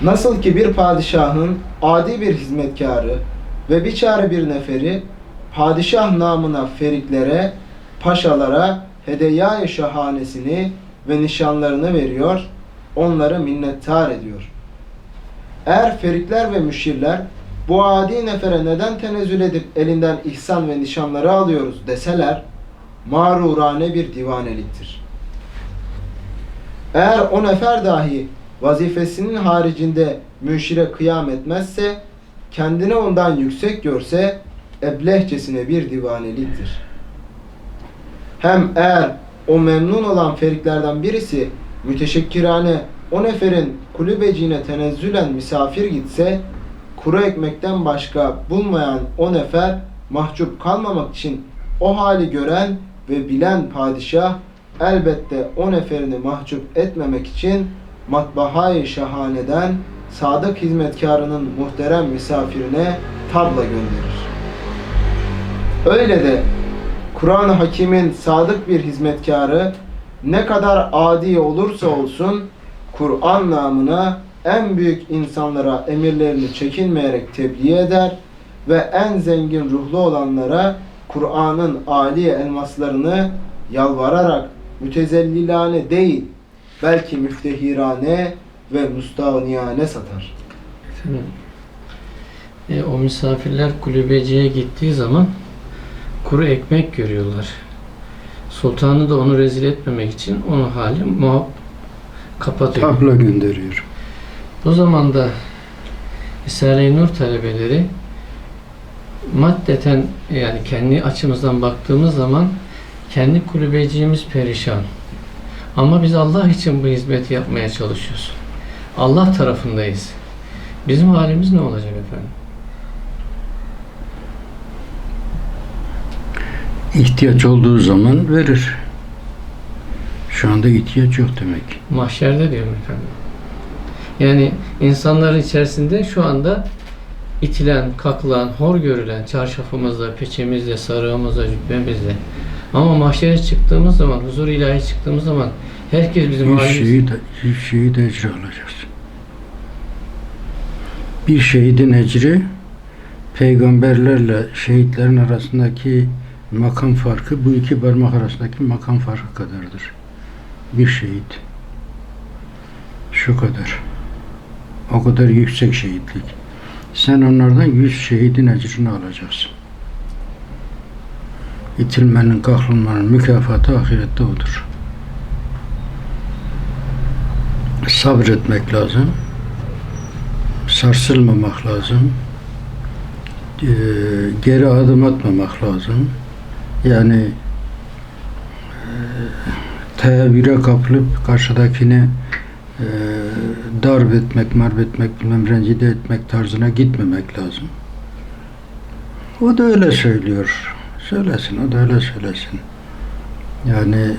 Nasıl ki bir padişahın adi bir hizmetkarı ve biçare bir neferi padişah namına feriklere, paşalara hediyayı şahanesini ve nişanlarını veriyor, onları minnettar ediyor. Eğer ferikler ve müşirler bu adi nefere neden tenezzül edip elinden ihsan ve nişanları alıyoruz deseler, mağrurane bir divaneliktir. Eğer o nefer dahi vazifesinin haricinde müşire kıyam etmezse, kendini ondan yüksek görse, eblehçesine bir divaneliktir. Hem eğer o memnun olan feriklerden birisi müteşekkirane o neferin kulübeciğine tenezzülen misafir gitse, kuru ekmekten başka bulmayan o nefer mahcup kalmamak için o hali gören ve bilen padişah elbette o neferini mahcup etmemek için matbahayı şahaneden sadık hizmetkarının muhterem misafirine tabla gönderir. Öyle de Kur'an-ı Hakim'in sadık bir hizmetkarı ne kadar adi olursa olsun Kur'an namına en büyük insanlara emirlerini çekinmeyerek tebliğ eder ve en zengin ruhlu olanlara Kur'an'ın âli elmaslarını yalvararak mütezellilane değil belki müftehirane ve müstahniyane satar. Efendim, e, o misafirler kulübeciye gittiği zaman kuru ekmek görüyorlar. Sultanı da onu rezil etmemek için onun hali muhab kapatıyor. Tabla gönderiyor. O zaman da Risale-i Nur talebeleri maddeten yani kendi açımızdan baktığımız zaman kendi kulübeciğimiz perişan. Ama biz Allah için bu hizmeti yapmaya çalışıyoruz. Allah tarafındayız. Bizim halimiz ne olacak efendim? İhtiyaç olduğu zaman verir. Şu anda ihtiyaç yok demek. Mahşerde diyorum efendim. Yani insanların içerisinde şu anda itilen, kakılan, hor görülen çarşafımızla, peçemizle, sarığımızla, cübbemizle. Ama mahşere çıktığımız zaman, huzur ilahi çıktığımız zaman herkes bizim Bir şeyi de, bir şeyi de ecri alacağız. Bir şehidin ecri peygamberlerle şehitlerin arasındaki makam farkı bu iki parmak arasındaki makam farkı kadardır. Bir şehit. Şu kadar. O kadar yüksek şehitlik. Sen onlardan yüz şehidin ecrini alacaksın. İtilmenin, kahrolmanın mükafatı ahirette odur. sabretmek lazım. Sarsılmamak lazım. Ee, geri adım atmamak lazım. Yani e, tehavvüre kapılıp karşıdakini e, darp etmek, marp etmek, bilmem rencide etmek tarzına gitmemek lazım. O da öyle söylüyor. Söylesin, o da öyle söylesin. Yani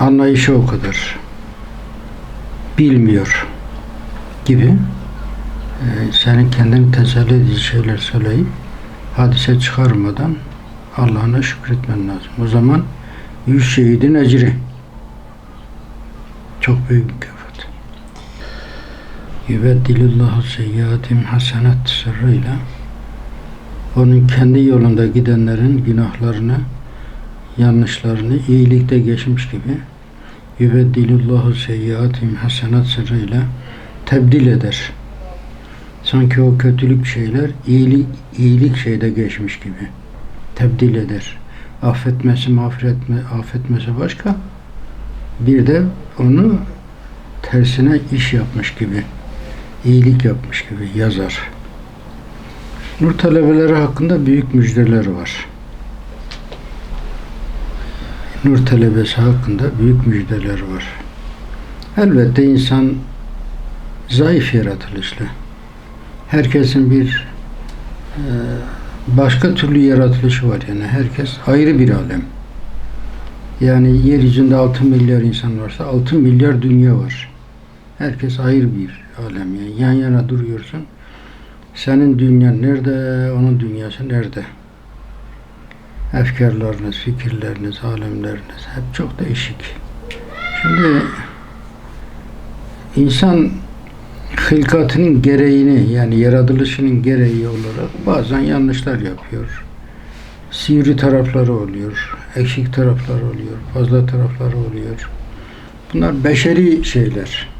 anlayışı o kadar bilmiyor gibi e, senin kendini teselli edici şeyler söyleyip hadise çıkarmadan Allah'ına şükretmen lazım. O zaman yüz şehidin ecri çok büyük mükafat. Yübeddilillahu seyyiatim hasenat sırrıyla onun kendi yolunda gidenlerin günahlarını yanlışlarını iyilikte geçmiş gibi yübeddilullahu seyyiatim hasenat sırrıyla tebdil eder. Sanki o kötülük şeyler iyilik, iyilik şeyde geçmiş gibi tebdil eder. Affetmesi, mağfiretme, affetmesi başka. Bir de onu tersine iş yapmış gibi, iyilik yapmış gibi yazar. Nur talebeleri hakkında büyük müjdeler var. Nur talebesi hakkında büyük müjdeler var. Elbette insan zayıf yaratılışlı. Herkesin bir e, başka türlü yaratılışı var yani. Herkes ayrı bir alem. Yani yeryüzünde 6 milyar insan varsa 6 milyar dünya var. Herkes ayrı bir alem yani. Yan yana duruyorsun. Senin dünyan nerede, onun dünyası nerede? efkarlarınız, fikirleriniz, alemleriniz hep çok değişik. Şimdi insan hilkatının gereğini yani yaratılışının gereği olarak bazen yanlışlar yapıyor. Sivri tarafları oluyor, eksik tarafları oluyor, fazla tarafları oluyor. Bunlar beşeri şeyler.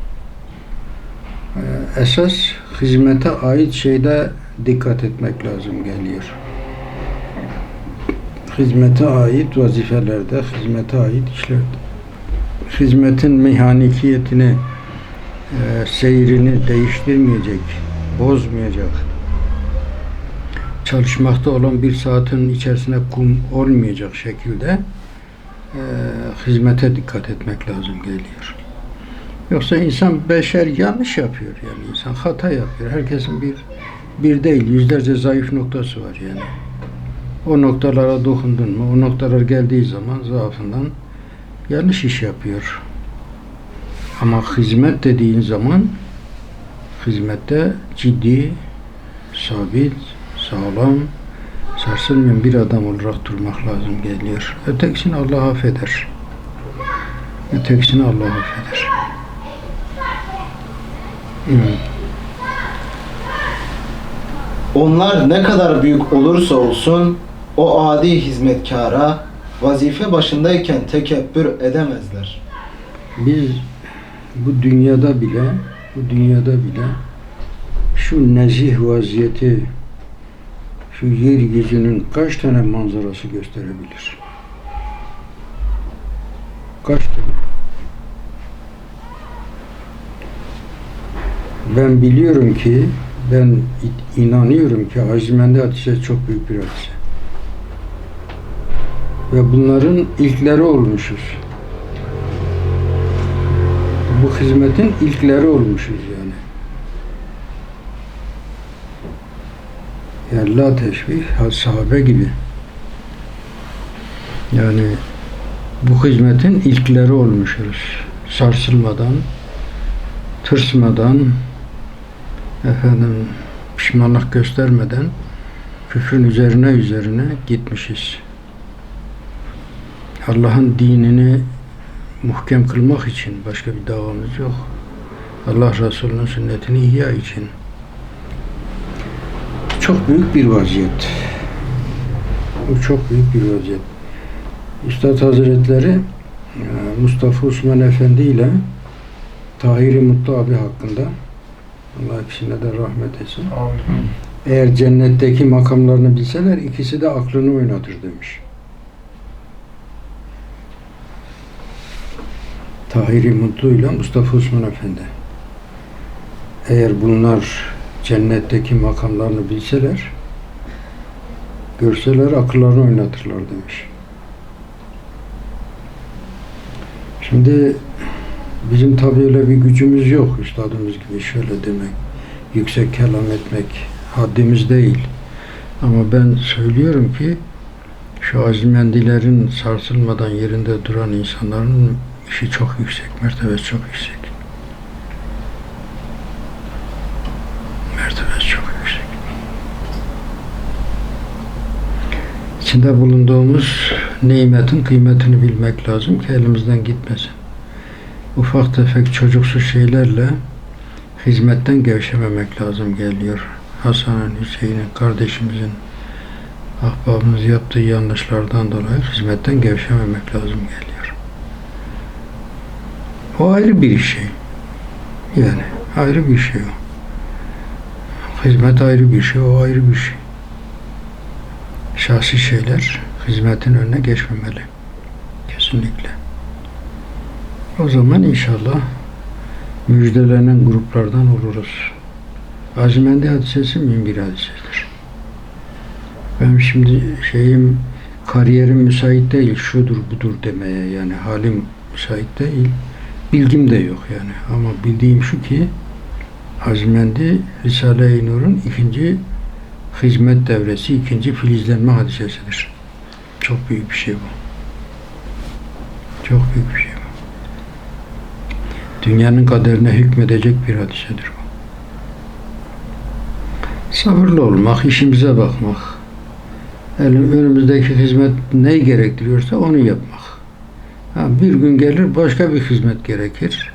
Ee, Esas hizmete ait şeyde dikkat etmek lazım geliyor. Hizmete ait vazifelerde, hizmete ait işlerde. Hizmetin mehanikiyetini e, seyrini değiştirmeyecek, bozmayacak. Çalışmakta olan bir saatin içerisine kum olmayacak şekilde e, hizmete dikkat etmek lazım geliyor. Yoksa insan beşer yanlış yapıyor yani insan hata yapıyor. Herkesin bir bir değil yüzlerce zayıf noktası var yani. O noktalara dokundun mu, o noktalar geldiği zaman zaafından yanlış iş yapıyor. Ama hizmet dediğin zaman hizmette ciddi, sabit, sağlam, sarsılmayan bir adam olarak durmak lazım geliyor. Ötekisini Allah affeder. Ötekisini Allah affeder. Evet. Onlar ne kadar büyük olursa olsun o adi hizmetkara vazife başındayken tekebbür edemezler. Biz bu dünyada bile bu dünyada bile şu nezih vaziyeti şu yeryüzünün kaç tane manzarası gösterebilir? Kaç tane? Ben biliyorum ki ben inanıyorum ki Azimendi hadise çok büyük bir hadise. Ve bunların ilkleri olmuşuz. Bu hizmetin ilkleri olmuşuz yani. Yani la teşbih, ha- sahabe gibi. Yani bu hizmetin ilkleri olmuşuz. Sarsılmadan, tırsmadan, efendim pişmanlık göstermeden küfrün üzerine üzerine gitmişiz. Allah'ın dinini muhkem kılmak için başka bir davamız yok. Allah Resulü'nün sünnetini ihya için. Çok büyük bir vaziyet. Bu çok büyük bir vaziyet. Üstad Hazretleri e, Mustafa Osman Efendi ile Tahiri Mutlu abi hakkında Allah ikisine de rahmet etsin. Eğer cennetteki makamlarını bilseler ikisi de aklını oynatır demiş. Tahiri Mutlu ile Mustafa Osman Efendi. Eğer bunlar cennetteki makamlarını bilseler, görseler akıllarını oynatırlar demiş. Şimdi bizim tabi öyle bir gücümüz yok üstadımız gibi şöyle demek, yüksek kelam etmek haddimiz değil. Ama ben söylüyorum ki şu azimendilerin sarsılmadan yerinde duran insanların işi çok yüksek, mertebesi çok yüksek. Mertebesi çok yüksek. İçinde bulunduğumuz nimetin kıymetini bilmek lazım ki elimizden gitmesin. Ufak tefek çocuksu şeylerle hizmetten gevşememek lazım geliyor. Hasan'ın, Hüseyin'in, kardeşimizin, ahbabımız yaptığı yanlışlardan dolayı hizmetten gevşememek lazım geliyor. O ayrı bir şey. Yani ayrı bir şey o. Hizmet ayrı bir şey, o ayrı bir şey. Şahsi şeyler hizmetin önüne geçmemeli. Kesinlikle. O zaman inşallah müjdelenen gruplardan oluruz. Azimendi hadisesi mühim bir hadisedir. Ben şimdi şeyim kariyerim müsait değil, şudur budur demeye yani halim müsait değil. Bilgim de yok yani. Ama bildiğim şu ki Azimendi Risale-i Nur'un ikinci hizmet devresi, ikinci filizlenme hadisesidir. Çok büyük bir şey bu. Çok büyük bir şey. Dünyanın kaderine hükmedecek bir hadisedir bu. Sabırlı olmak, işimize bakmak, önümüzdeki hizmet neyi gerektiriyorsa onu yapmak. Ha, bir gün gelir başka bir hizmet gerekir.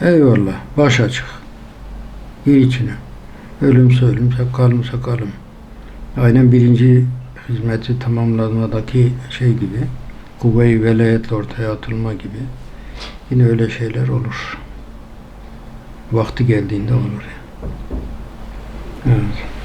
Eyvallah, baş açık. iyi içine. Ölümse ölüm, kalımsa kalım. Aynen birinci hizmeti tamamlamadaki şey gibi, kuvve-i velayetle ortaya atılma gibi. Yine öyle şeyler olur. Vakti geldiğinde olur. Evet.